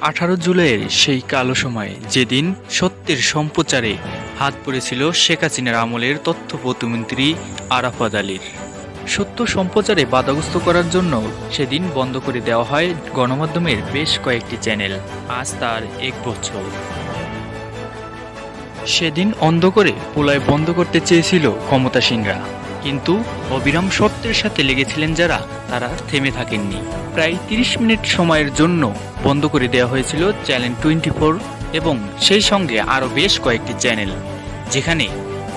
আঠারো জুলাইয়ের সেই কালো সময়। যেদিন সত্যের সম্প্রচারে হাত পড়েছিল শেখ হাসিনার আমলের তথ্য প্রতিমন্ত্রী আরাফাত আলীর। সত্য সম্প্রচারে বাধাগ্রস্ত করার জন্য সেদিন বন্ধ করে দেওয়া হয় গণমাধ্যমের বেশ কয়েকটি চ্যানেল। আজ তার এক বছর। সেদিন অন্ধ করে পোলায় বন্ধ করতে চেয়েছিল ক্ষমতাসীনরা। কিন্তু অবিরাম সত্যের সাথে লেগেছিলেন যারা, তারা থেমে থাকেননি। প্রায় তিরিশ মিনিট সময়ের জন্য বন্ধ করে দেওয়া হয়েছিল চ্যানেল টোয়েন্টি এবং সেই সঙ্গে আরও বেশ কয়েকটি চ্যানেল, যেখানে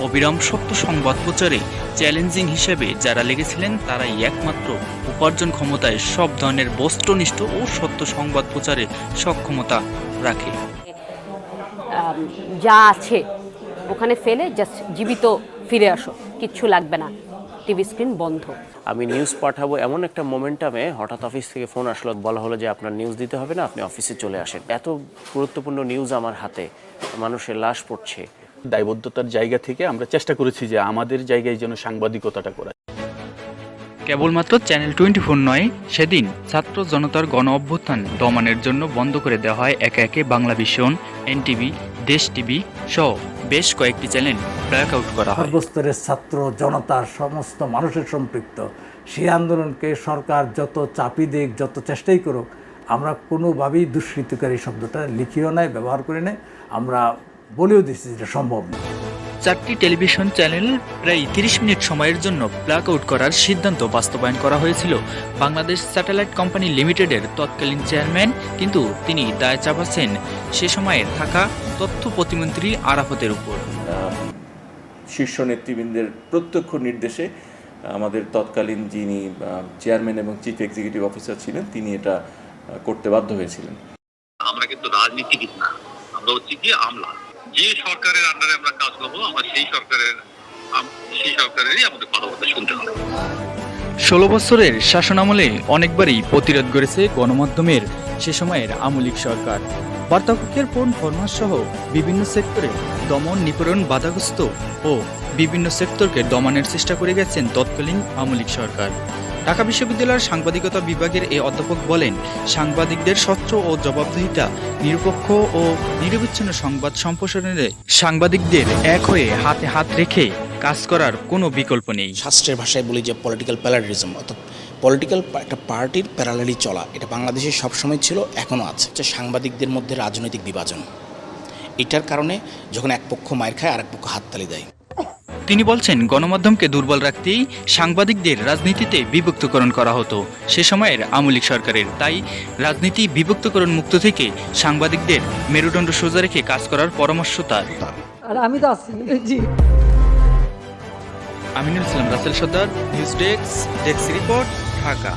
অবিরাম সত্য সংবাদ প্রচারে চ্যালেঞ্জিং হিসেবে যারা লেগেছিলেন, তারাই একমাত্র উপার্জন ক্ষমতায় সব ধরনের বস্ত্রনিষ্ঠ ও সত্য সংবাদ প্রচারে সক্ষমতা রাখে। যা আছে ওখানে ফেলে জাস্ট জীবিত ফিরে আসো কিচ্ছু লাগবে না। টিভি স্ক্রিন বন্ধ। আমি নিউজ পাঠাবো এমন একটা মোমেন্টামে হঠাৎ অফিস থেকে ফোন আসলো বলা হলো যে আপনার নিউজ দিতে হবে না আপনি অফিসে চলে আসেন। এত গুরুত্বপূর্ণ নিউজ আমার হাতে মানুষের লাশ পড়ছে। দায়বদ্ধতার জায়গা থেকে আমরা চেষ্টা করেছি যে আমাদের জায়গায় যেন সাংবাদিকতাটা করা যায়। কেবলমাত্র চ্যানেল টোয়েন্টি ফোর নয় সেদিন ছাত্র জনতার গণ অভ্যুত্থান দমনের জন্য বন্ধ করে দেওয়া হয় একে একে Bangla Vision NTV Desh TV সহ। বেশ কয়েকটি চ্যানেল ব্ল্যাক আউট করা হয়। সর্বস্তরের ছাত্র, জনতা, সমস্ত মানুষের সম্পৃক্ত। সেই আন্দোলনকে সরকার যত চাপি দিক, যত চেষ্টাই করুক, আমরা কোনোভাবেই দুষ্কৃতকারী শব্দটা লিখিও নাই, ব্যবহার করি নাই। আমরা বলেও দিচ্ছি যেটা সম্ভব না চারটি টেলিভিশন চ্যানেল প্রায় তিরিশ মিনিট সময়ের জন্য ব্ল্যাক আউট করার সিদ্ধান্ত বাস্তবায়ন করা হয়েছিল। বাংলাদেশ স্যাটেলাইট কোম্পানি লিমিটেডের তৎকালীন চেয়ারম্যান কিন্তু তিনি দায় চাপাচ্ছেন সে সময়ে থাকা তথ্য প্রতিমন্ত্রী আরাফতের উপর। শীর্ষ নেতৃবৃন্দের প্রত্যক্ষ নির্দেশে আমাদের তৎকালীন যিনি চেয়ারম্যান এবং চিফ এক্সিকিউটিভ অফিসার ছিলেন তিনি এটা করতে বাধ্য হয়েছিলেন। আমরা কিন্তু রাজনীতিবিদ না আমরা হচ্ছে কি আমলা যে সরকারের আন্ডারে আমরা কাজ করব, আমরা সেই সরকারের সেই সরকারেরই আমাদের কথাবার্তা শুনতে হবে। ষোলো বছরের শাসনামলে অনেকবারই প্রতিরোধ করেছে গণমাধ্যমের সে সময়ের আমলিক সরকার। বার্তাকক্ষের পণ ফরমাস সহ বিভিন্ন সেক্টরে দমন নিপীড়ন বাধাগ্রস্ত ও বিভিন্ন সেক্টরকে দমনের চেষ্টা করে গেছেন তৎকালীন আমলিক সরকার। ঢাকা বিশ্ববিদ্যালয়ের সাংবাদিকতা বিভাগের এই অধ্যাপক বলেন, সাংবাদিকদের স্বচ্ছ ও জবাবদিহিতা, নিরপেক্ষ ও নিরবিচ্ছিন্ন সংবাদ সম্প্রসারণে সাংবাদিকদের এক হয়ে হাতে হাত রেখে কাজ করার কোনো বিকল্প নেই। শাস্ত্রের ভাষায় বলি যে পলিটিক্যাল প্যালারিজম অর্থাৎ পলিটিক্যাল একটা পার্টির প্যারালালি চলা এটা বাংলাদেশে সবসময় ছিল এখনও আছে। যে সাংবাদিকদের মধ্যে রাজনৈতিক বিভাজন। এটার কারণে যখন এক পক্ষ মায়ের খায় আরেক পক্ষ হাততালি দেয়। তিনি বলছেন গণমাধ্যমকে দুর্বল রাখতেই সাংবাদিকদের রাজনীতিতে বিভক্তকরণ করা হতো। সে সময়ের আমলিক সরকারের। তাই রাজনীতি বিভক্তকরণ মুক্ত থেকে সাংবাদিকদের মেরুদণ্ড সোজা রেখে কাজ করার পরামর্শ তার। আমি তো আছি। জি। Aminul Islam Rasel Sardar news desk desk report. Dhaka